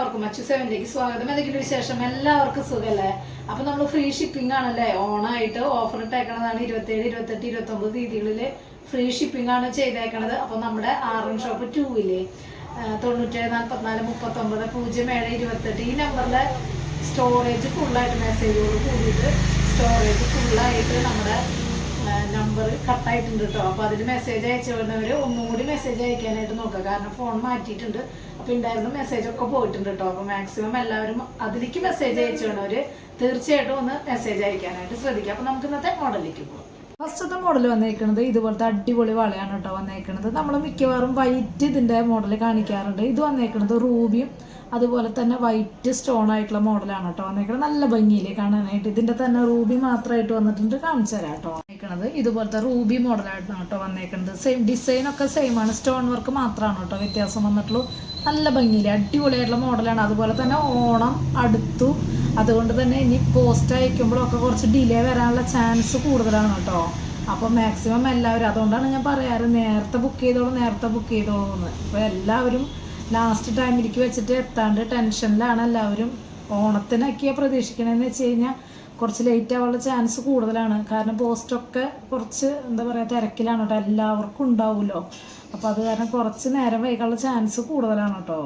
എല്ലാവർക്കും അച്ചു സെവനിലേക്ക് സ്വാഗതം. എന്തെങ്കിലും വിശേഷം? എല്ലാവർക്കും സുഖല്ലേ? അപ്പൊ നമ്മൾ ഫ്രീ ഷിപ്പിംഗ് ആണല്ലേ? ഓണായിട്ട് ഓഫർ ഇട്ടേക്കണതാണ് ഇരുപത്തേഴ് ഇരുപത്തെട്ട് ഇരുപത്തി ഒമ്പത് തീയതികളിൽ ഫ്രീ ഷിപ്പിംഗ് ആണ് ചെയ്തേക്കണത്. അപ്പൊ നമ്മുടെ ആറൻ ഷോപ്പ് ടൂവിൽ തൊണ്ണൂറ്റേഴ് നാൽപ്പത്തിനാല് മുപ്പത്തൊമ്പത് പൂജ്യം ഏഴ് ഇരുപത്തെട്ട് ഈ നമ്പറിലെ സ്റ്റോറേജ് ഫുള്ളായിട്ട് മെസ്സേജോട് കൂടിയിട്ട് സ്റ്റോറേജ് ഫുള്ളായിട്ട് നമ്മുടെ നമ്പർ കട്ടായിട്ടുണ്ട് കേട്ടോ അപ്പോൾ അതിന് മെസ്സേജ് അയച്ചു വരുന്നവർ ഒന്നും കൂടി മെസ്സേജ് അയക്കാനായിട്ട് നോക്കുക. കാരണം ഫോൺ മാറ്റിയിട്ടുണ്ട്. അപ്പോൾ ഉണ്ടായിരുന്ന മെസ്സേജ് ഒക്കെ പോയിട്ടുണ്ട് കേട്ടോ അപ്പോൾ മാക്സിമം എല്ലാവരും അതിലേക്ക് മെസ്സേജ് അയച്ചു വേണവർ തീർച്ചയായിട്ടും ഒന്ന് മെസ്സേജ് അയക്കാനായിട്ട് ശ്രദ്ധിക്കുക. അപ്പോൾ നമുക്ക് ഇന്നത്തെ മോഡലിലേക്ക് പോകാം ഫസ്റ്റത്തെ മോഡൽ വന്നേക്കുന്നത് ഇതുപോലത്തെ അടിപൊളി വളയാണ് കേട്ടോ വന്നേക്കുന്നത് നമ്മൾ മിക്കവാറും വൈറ്റ് ഇതിന്റെ മോഡൽ കാണിക്കാറുണ്ട്. ഇത് വന്നേക്കുന്നത് റൂബിയും അതുപോലെ തന്നെ വൈറ്റ് സ്റ്റോൺ ആയിട്ടുള്ള മോഡലാണ് കേട്ടോ വന്നേക്കുന്നത് നല്ല ഭംഗിയില്ലേ കാണാനായിട്ട്. ഇതിന്റെ തന്നെ റൂബി മാത്രമായിട്ട് വന്നിട്ടുണ്ട്. കാണിച്ചു തരാം കേട്ടോ വന്നേക്കുന്നത് ഇതുപോലത്തെ റൂബി മോഡലായിട്ടാണ് കേട്ടോ വന്നേക്കുന്നത് സെയിം ഡിസൈൻ ഒക്കെ സെയിം ആണ്. സ്റ്റോൺ വർക്ക് മാത്രമാണ് കേട്ടോ വ്യത്യാസം വന്നിട്ടുള്ളൂ. നല്ല ഭംഗിയില്ലേ? അടിപൊളിയായിട്ടുള്ള മോഡലാണ് അതുപോലെ തന്നെ ഓണം അടുത്തു. അതുകൊണ്ട് തന്നെ ഇനി പോസ്റ്റ് അയക്കുമ്പോഴൊക്കെ കുറച്ച് ഡിലേ വരാനുള്ള ചാൻസ് കൂടുതലാണ് കേട്ടോ അപ്പോൾ മാക്സിമം എല്ലാവരും അതുകൊണ്ടാണ് ഞാൻ പറയാറ് നേരത്തെ ബുക്ക് ചെയ്തോളൂ നേരത്തെ ബുക്ക് ചെയ്തോളൂ എന്ന്. അപ്പോൾ എല്ലാവരും ലാസ്റ്റ് ടൈമിലേക്ക് വെച്ചിട്ട് എത്താണ്ട് ടെൻഷനിലാണ് എല്ലാവരും. ഓണത്തിനൊക്കെയാണ് പ്രതീക്ഷിക്കണമെന്ന് വെച്ച് കഴിഞ്ഞാൽ കുറച്ച് ലേറ്റ് ആവാനുള്ള ചാൻസ് കൂടുതലാണ്. കാരണം പോസ്റ്റൊക്കെ കുറച്ച് എന്താ പറയുക തിരക്കിലാണ് കേട്ടോ. എല്ലാവർക്കും ഉണ്ടാവുമല്ലോ. അപ്പോൾ അത് കാരണം കുറച്ച് നേരം വൈകാനുള്ള ചാൻസ് കൂടുതലാണ് കേട്ടോ.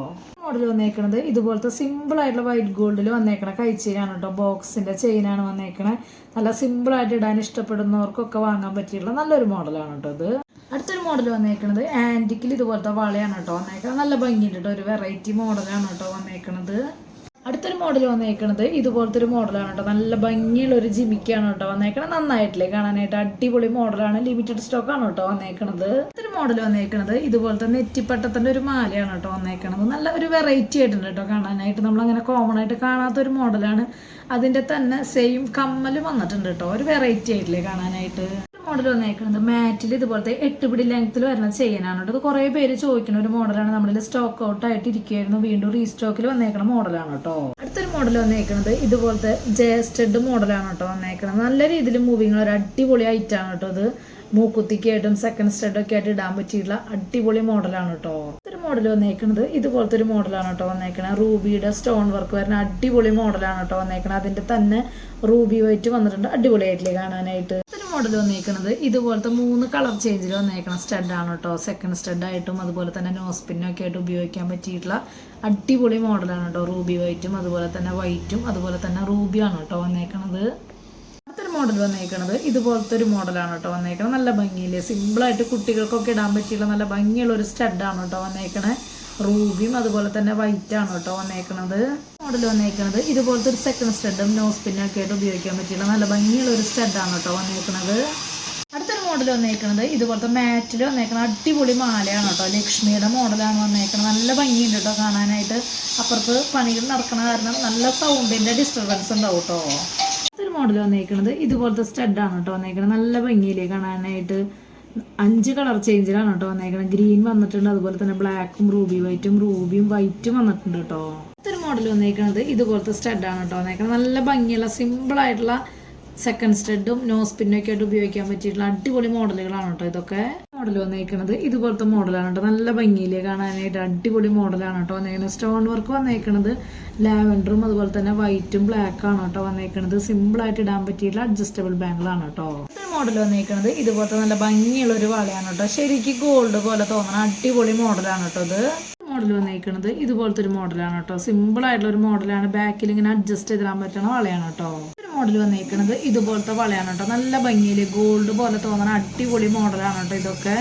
മോഡൽ വന്നേക്കണത് ഇതുപോലത്തെ സിമ്പിൾ ആയിട്ടുള്ള വൈറ്റ് ഗോൾഡിൽ വന്നേക്കണ കൈച്ചെയിനാണ് കേട്ടോ. ബോക്സിന്റെ ചെയിനാണ് വന്നേക്കണേ. നല്ല സിമ്പിളായിട്ട് ഇടാൻ ഇഷ്ടപ്പെടുന്നവർക്കൊക്കെ വാങ്ങാൻ പറ്റിയിട്ടുള്ള നല്ലൊരു മോഡലാണ് കേട്ടോ ഇത്. അടുത്തൊരു മോഡൽ വന്നേക്കണത് ആന്റിക്കിൽ ഇതുപോലത്തെ വളയാണ് കേട്ടോ വന്നേക്കണത്. നല്ല ഭംഗിയുണ്ട് കേട്ടോ ഒരു വെറൈറ്റി മോഡലാണ് കേട്ടോ വന്നേക്കണത്. അടുത്തൊരു മോഡൽ വന്നേക്കണത് ഇതുപോലത്തെ ഒരു മോഡലാണ് കേട്ടോ. നല്ല ഭംഗിയുള്ള ഒരു ജിമിക്കാണ് കേട്ടോ വന്നേക്കണത്. നന്നായിട്ടില്ലേ കാണാനായിട്ട്. അടിപൊളി മോഡലാണ് ലിമിറ്റഡ് സ്റ്റോക്ക് ആണ് കേട്ടോ വന്നേക്കണത്. അടുത്തൊരു മോഡൽ വന്നേക്കണത് ഇതുപോലത്തെ നെറ്റിപ്പട്ടത്തിന്റെ ഒരു മാലയാണ് കേട്ടോ വന്നേക്കണത്. നല്ല ഒരു വെറൈറ്റി ആയിട്ടുണ്ട് കേട്ടോ കാണാനായിട്ട്. നമ്മളങ്ങനെ കോമൺ ആയിട്ട് കാണാത്ത ഒരു മോഡലാണ് അതിന്റെ തന്നെ സെയിം കമ്മൽ വന്നിട്ടുണ്ട് കേട്ടോ. ഒരു വെറൈറ്റി ആയിട്ടില്ലേ കാണാനായിട്ട്. മോഡൽ വന്നേക്കുന്നത് മാറ്റിൽ ഇതുപോലത്തെ എട്ട് പിടി ലെങ്ത്തിൽ വരുന്ന ചെയിനാണ് കേട്ടോ. ഇത് കുറേ പേര് ചോദിക്കുന്ന ഒരു മോഡലാണ് നമ്മളിൽ സ്റ്റോക്ക് ഔട്ട് ആയിട്ട് ഇരിക്കുകയായിരുന്നു വീണ്ടും റീസ്റ്റോക്കിൽ വന്നേക്കുന്ന മോഡലാണ് കേട്ടോ. അടുത്തൊരു മോഡൽ വന്നേക്കുന്നത് ഇതുപോലത്തെ ജേസ്റ്റഡ് മോഡലാണ് കേട്ടോ വന്നേക്കുന്നത് നല്ല രീതിയിൽ മൂവിങ് ഒരു അടിപൊളി ഐറ്റാണ് കേട്ടോ ഇത്. മൂക്കുത്തിക്കായിട്ടും സെക്കൻഡ് സ്റ്റഡ് ഒക്കെ ആയിട്ട് ഇടാൻ പറ്റിയിട്ടുള്ള അടിപൊളി മോഡലാണ് കേട്ടോ. ഒരു മോഡൽ വന്നേക്കുന്നത് ഇതുപോലത്തെ ഒരു മോഡലാണ് കേട്ടോ വന്നേക്കണത്. റൂബിയുടെ സ്റ്റോൺ വർക്ക് വരുന്ന അടിപൊളി മോഡലാണ് കേട്ടോ വന്നേക്കണത്. അതിന്റെ തന്നെ റൂബി വൈറ്റ് വന്നിട്ടുണ്ട്. അടിപൊളിയായിട്ടില്ലേ കാണാനായിട്ട്. മോഡൽ വന്നേക്കുന്നത് ഇതുപോലത്തെ മൂന്ന് കളർ ചേഞ്ചിൽ വന്നേക്കുന്ന സ്റ്റഡാണ് കേട്ടോ. സെക്കൻഡ് സ്റ്റഡ് ആയിട്ടും അതുപോലെ തന്നെ നോസ്പിന്നും ഒക്കെ ആയിട്ട് ഉപയോഗിക്കാൻ പറ്റിയിട്ടുള്ള അടിപൊളി മോഡലാണ് കേട്ടോ. റൂബി വൈറ്റും അതുപോലെ തന്നെ വൈറ്റും അതുപോലെ തന്നെ റൂബിയാണ് കേട്ടോ വന്നേക്കണത്. അടുത്തൊരു മോഡൽ വന്നേക്കണത് ഇതുപോലത്തെ ഒരു മോഡലാണ് കേട്ടോ വന്നേക്കണത്. നല്ല ഭംഗിയില്ലേ സിമ്പിളായിട്ട് കുട്ടികൾക്കൊക്കെ ഇടാൻ പറ്റിയുള്ള നല്ല ഭംഗിയുള്ള ഒരു സ്റ്റഡാണ് കേട്ടോ വന്നേക്കണേ റൂബിയും അതുപോലെ തന്നെ വൈറ്റ് ആണ് കേട്ടോ വന്നേക്കണത്. മോഡൽ വന്നേക്കണത്. ഇതുപോലത്തെ ഒരു സെക്കൻഡ് സ്റ്റഡും നോസ് പിന്നൊക്കെ ആയിട്ട് ഉപയോഗിക്കാൻ പറ്റില്ല നല്ല ഭംഗിയുള്ള ഒരു സ്റ്റഡാണ് കേട്ടോ വന്നേക്കണത്. അടുത്തൊരു മോഡൽ വന്നേക്കണത്. ഇതുപോലത്തെ മാറ്റിൽ വന്നേക്കണ അടിപൊളി മാലയാണ് കേട്ടോ. ലക്ഷ്മിയുടെ മോഡലാണ് വന്നേക്കണത്. നല്ല ഭംഗിയുണ്ട് കേട്ടോ കാണാനായിട്ട്. അപ്പുറത്ത് പണികൾ നടക്കണ കാരണം നല്ല സൗണ്ടിന്റെ ഡിസ്റ്റർബൻസ് ഉണ്ടാവും കേട്ടോ. അടുത്തൊരു മോഡൽ വന്നേക്കണത്. ഇതുപോലത്തെ സ്റ്റഡാണ് കേട്ടോ വന്നേക്കണത്. നല്ല ഭംഗിയിലേ കാണാനായിട്ട്. അഞ്ച് കളർ ചേഞ്ചിലാണ് കേട്ടോ വന്നേക്കണം ഗ്രീൻ വന്നിട്ടുണ്ട് അതുപോലെ തന്നെ ബ്ലാക്കും റൂബി വൈറ്റും റൂബിയും വൈറ്റും വന്നിട്ടുണ്ട് കേട്ടോ. അടുത്തൊരു മോഡൽ വന്നേക്കണത്. ഇതുപോലത്തെ സ്റ്റഡാണ് കേട്ടോ വന്നേക്കണം നല്ല ഭംഗിയുള്ള സിമ്പിൾ ആയിട്ടുള്ള സെക്കൻഡ് സ്റ്റെഡും നോസ് സ്പിന്നും ഒക്കെ ആയിട്ട് ഉപയോഗിക്കാൻ പറ്റിയിട്ടുള്ള അടിപൊളി മോഡലുകളാണ് കേട്ടോ ഇതൊക്കെ. മോഡൽ വന്നേക്കണത് ഇതുപോലത്തെ മോഡലാണ് കേട്ടോ. നല്ല ഭംഗിയിലേ കാണാനായിട്ട് അടിപൊളി മോഡലാണ് കേട്ടോ വന്നേക്കുന്നത് സ്റ്റോൺ വർക്ക് വന്നേക്കണത് ലാവൻഡറും അതുപോലെ തന്നെ വൈറ്റും ബ്ലാക്ക് ആണ് കേട്ടോ വന്നേക്കണത്. സിമ്പിൾ ആയിട്ട് ഇടാൻ പറ്റിയിട്ടുള്ള അഡ്ജസ്റ്റബിൾ ബാങ്കിളാണ് കേട്ടോ. മോഡൽ വന്നേക്കണത് ഇതുപോലത്തെ നല്ല ഭംഗിയുള്ള ഒരു വളയാണ് കേട്ടോ. ശരിക്കും ഗോൾഡ് പോലെ തോന്നണ അടിപൊളി മോഡലാണ് കേട്ടോ ഇത്. മോഡൽ വന്നേക്കണത് ഇതുപോലത്തെ ഒരു മോഡലാണ് കേട്ടോ. സിമ്പിൾ ആയിട്ടുള്ള ഒരു മോഡലാണ് ബാക്കിൽ ഇങ്ങനെ അഡ്ജസ്റ്റ് ചെയ്തിടാൻ പറ്റണ വളയാണ് കേട്ടോ. മോഡൽ വന്നിരിക്കുന്നത് ഇതുപോലത്തെ വളയാണ് കേട്ടോ. നല്ല ഭംഗിയിൽ ഗോൾഡ് പോലെ തോന്നണ അടിപൊളി മോഡലാണ് കേട്ടോ ഇതൊക്കെ.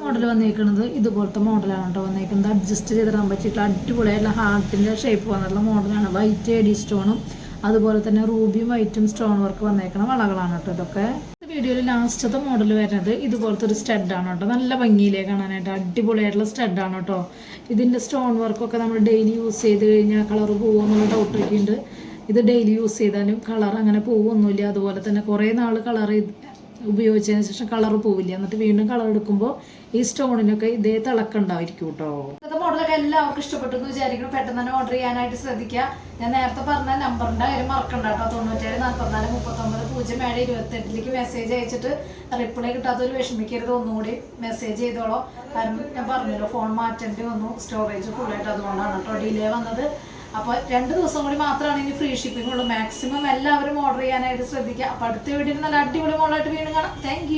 മോഡൽ വന്നിരിക്കുന്നത് ഇതുപോലത്തെ മോഡലാണ് കേട്ടോ വന്നിരിക്കുന്നത് അഡ്ജസ്റ്റ് ചെയ്തിടാൻ പറ്റിയിട്ടുള്ള അടിപൊളിയായിട്ടുള്ള ഹാർട്ടിന്റെ ഷേപ്പ് വന്നിട്ടുള്ള മോഡലാണ് വൈറ്റ് എഡി സ്റ്റോണും അതുപോലെ തന്നെ റൂബിയും വൈറ്റും സ്റ്റോൺ വർക്ക് വന്നേക്കണ വളകളാണ് കേട്ടോ ഇതൊക്കെ. വീഡിയോയിൽ ലാസ്റ്റത്തെ മോഡൽ വരുന്നത് ഇതുപോലത്തെ ഒരു സ്റ്റഡാണ് കേട്ടോ. നല്ല ഭംഗിയിലേ കാണാനായിട്ട് അടിപൊളിയായിട്ടുള്ള സ്റ്റഡാണ് കേട്ടോ. ഇതിന്റെ സ്റ്റോൺ വർക്കൊക്കെ നമ്മൾ ഡെയിലി യൂസ് ചെയ്ത് കഴിഞ്ഞാൽ കളർ പോകുമെന്നുള്ള ഡൗട്ടൊക്കെ ഉണ്ട്. ഇത് ഡെയിലി യൂസ് ചെയ്താലും കളർ അങ്ങനെ പോകുമൊന്നുമില്ല അതുപോലെ തന്നെ കുറേ നാൾ കളർ ഉപയോഗിച്ചതിന് ശേഷം കളർ പോവില്ല. എന്നിട്ട് വീണ്ടും കളർ എടുക്കുമ്പോൾ ഈ സ്റ്റോണിനൊക്കെ ഇതേ തിളക്കുണ്ടായിരിക്കും കേട്ടോ ഇന്നത്തെ മോഡലൊക്കെ എല്ലാവർക്കും ഇഷ്ടപ്പെട്ടു എന്ന് വിചാരിക്കുന്നു. പെട്ടെന്ന് തന്നെ ഓർഡർ ചെയ്യാനായിട്ട് ശ്രദ്ധിക്കുക. ഞാൻ നേരത്തെ പറഞ്ഞ നമ്പറിന്റെ കാര്യം മറക്കണ്ട കേട്ടോ തൊണ്ണൂറ്റേഴ് നാൽപ്പത്തിനാല് മുപ്പത്തൊമ്പത് പൂജ്യം ഏഴ് ഇരുപത്തെട്ടിലേക്ക് മെസ്സേജ് അയച്ചിട്ട് റിപ്ലൈ കിട്ടാത്തൊരു വിഷമിക്കരുത്. ഒന്നുകൂടി മെസ്സേജ് ചെയ്തോളോ. കാരണം ഞാൻ പറഞ്ഞല്ലോ ഫോൺ മാറ്റേണ്ടി വന്നു. സ്റ്റോറേജ് ഫുള്ളായിട്ട് അതുകൊണ്ടാണ് കേട്ടോ ഡിലേ വന്നത്. അപ്പോൾ രണ്ട് ദിവസം കൂടി മാത്രമാണ് ഇനി ഫ്രീ ഷിപ്പിംഗ് ഉള്ളൂ. മാക്സിമം എല്ലാവരും ഓർഡർ ചെയ്യാനായിട്ട് ശ്രദ്ധിക്കുക. അപ്പോൾ അടുത്ത വീഡിയോയിൽ നല്ല അടിപൊളി മോളായിട്ട് വീണ്ടും കാണാം. താങ്ക്